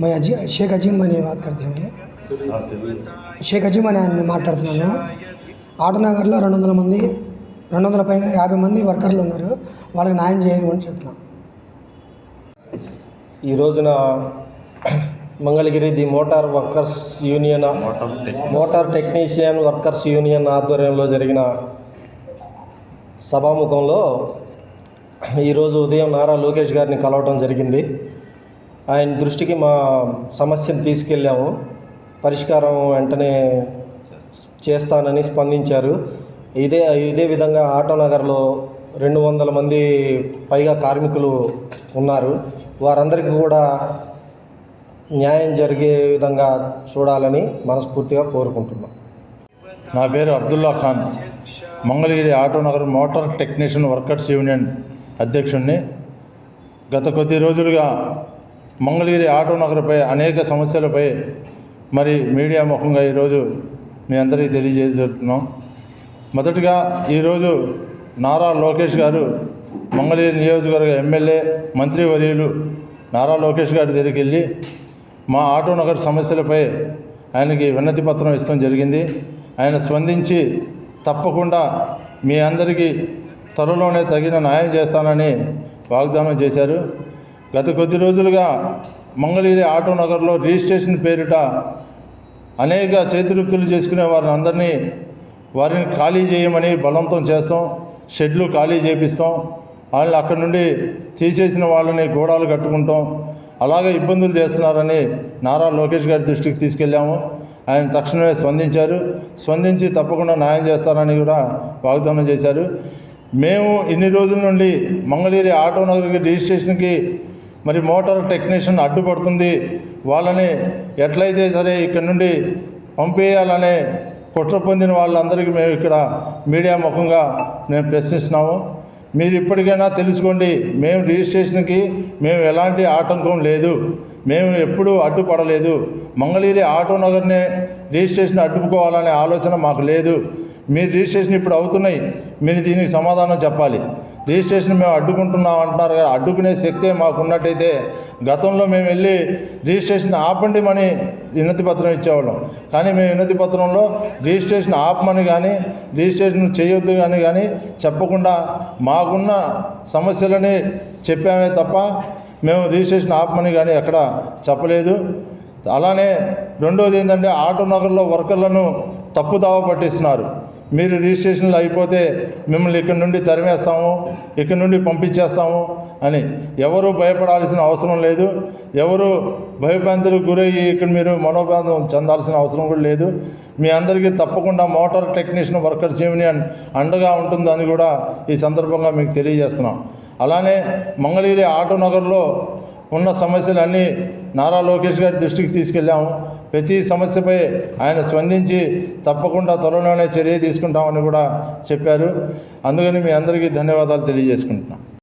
My అజీ Sheikh Azeem అనే bath కడితే షేక్ అజీమ్ అని ఆయన మాట్లాడుతున్నాను ఆటనగర్లో రెండు వందల మంది రెండు వందల పైన యాభై మంది వర్కర్లు ఉన్నారు వాళ్ళకి న్యాయం చేయాలి అని చెప్తున్నాను ఈ రోజున Mangalagiri the motor workers union motor technician workers union ఆధ్వర్యంలో జరిగిన సభాముఖంలో ఈరోజు ఉదయం నారా లోకేష్ గారిని కలవటం జరిగింది. ఆయన దృష్టికి మా సమస్యను తీసుకెళ్ళాము. పరిష్కారం వెంటనే చేస్తానని స్పందించారు. ఇదే ఇదే విధంగా ఆటో నగర్లో రెండు వందల మంది పైగా కార్మికులు ఉన్నారు. వారందరికీ కూడా న్యాయం జరిగే విధంగా చూడాలని మనస్ఫూర్తిగా కోరుకుంటున్నాం. నా పేరు Abdullah Khan. Mangalagiri Autonagar motor technician workers union అధ్యక్షుడిని గత కొద్ది రోజులుగా మంగళగిరి ఆటో నగరపై అనేక సమస్యలపై మరి మీడియా ముఖంగా ఈరోజు మీ అందరికీ తెలియజేస్తున్నాం. మొదటగా ఈరోజు నారా లోకేష్ గారు మంగళగిరి నియోజకవర్గ ఎమ్మెల్యే మంత్రివర్యులు నారా లోకేష్ గారి దగ్గరికి వెళ్ళి మా ఆటోనగర్ సమస్యలపై ఆయనకి విన్నతి పత్రం ఇస్తాం జరిగింది. ఆయన స్పందించి తప్పకుండా మీ అందరికీ త్వరలోనే తగిన న్యాయం చేస్తానని వాగ్దానం చేశారు. గత కొద్ది రోజులుగా మంగళగిరి ఆటో నగర్లో రిజిస్ట్రేషన్ పేరిట అనేక చేతివృత్తులు చేసుకునే వారిని అందరినీ వారిని ఖాళీ చేయమని బలవంతం చేస్తాం షెడ్లు ఖాళీ చేపిస్తాం వాళ్ళని అక్కడి నుండి తీసేసిన వాళ్ళని గోడాలు కట్టుకుంటాం అలాగే ఇబ్బందులు చేస్తున్నారని నారా లోకేష్ గారి దృష్టికి తీసుకెళ్ళాము. ఆయన తక్షణమే స్పందించారు. స్పందించి తప్పకుండా న్యాయం చేస్తారని కూడా వాగ్దానం చేశారు. మేము ఇన్ని రోజుల నుండి మంగళగిరి ఆటో నగర్కి రిజిస్ట్రేషన్కి మరి మోటార్ టెక్నీషియన్ అడ్డుపడుతుంది. వాళ్ళని ఎట్లయితే సరే ఇక్కడ నుండి పంపేయాలనే కుట్ర పొందిన వాళ్ళందరికీ మేము ఇక్కడ మీడియా ముఖంగా మేము ప్రశ్నిస్తున్నాము. మీరు ఇప్పటికైనా తెలుసుకోండి మేము రిజిస్ట్రేషన్కి మేము ఎలాంటి ఆటంకం లేదు. మేము ఎప్పుడూ అడ్డుపడలేదు. మంగళగిరి ఆటోనగర్నే రిజిస్ట్రేషన్ అడ్డుకోవాలనే ఆలోచన మాకు లేదు. మీరు రిజిస్ట్రేషన్ ఇప్పుడు అవుతున్నాయి. మీరు దీనికి సమాధానం చెప్పాలి. రిజిస్ట్రేషన్ మేము అడ్డుకుంటున్నాం అంటున్నారు కదా అడ్డుకునే శక్తే మాకున్నట్టయితే గతంలో మేము వెళ్ళి రిజిస్ట్రేషన్ ఆపండి మని వినతి పత్రం ఇచ్చేవాళ్ళం. కానీ మేము వినతి పత్రంలో రిజిస్ట్రేషన్ ఆపమని కానీ రిజిస్ట్రేషన్ చేయొద్దు అని కానీ చెప్పకుండా మాకున్న సమస్యలని చెప్పామే తప్ప మేము రిజిస్ట్రేషన్ ఆపమని కానీ ఎక్కడ చెప్పలేదు. అలానే రెండోది ఏంటంటే ఆటో నగర్లో వర్కర్లను తప్పుదావ పట్టిస్తున్నారు. మీరు రిజిస్ట్రేషన్లు అయిపోతే మిమ్మల్ని ఇక్కడ నుండి తరిమేస్తాము ఇక్కడ నుండి పంపించేస్తాము అని. ఎవరు భయపడాల్సిన అవసరం లేదు. ఎవరు భయభ్రాంతులకు గురయ్యి ఇక్కడ మీరు మనోభావం చెందాల్సిన అవసరం కూడా లేదు. మీ అందరికీ తప్పకుండా మోటార్ టెక్నీషియన్ వర్కర్స్ యూనియన్ అండగా ఉంటుందని కూడా ఈ సందర్భంగా మీకు తెలియజేస్తున్నాం. అలానే మంగళగిరి ఆటో నగర్లో ఉన్న సమస్యలన్నీ నారా లోకేష్ గారి దృష్టికి తీసుకెళ్ళాము. ప్రతి సమస్యపై ఆయన స్పందించి తప్పకుండా త్వరలోనే చర్య తీసుకుంటామని కూడా చెప్పారు. అందుకని మీ అందరికీ ధన్యవాదాలు తెలియజేసుకుంటున్నాం.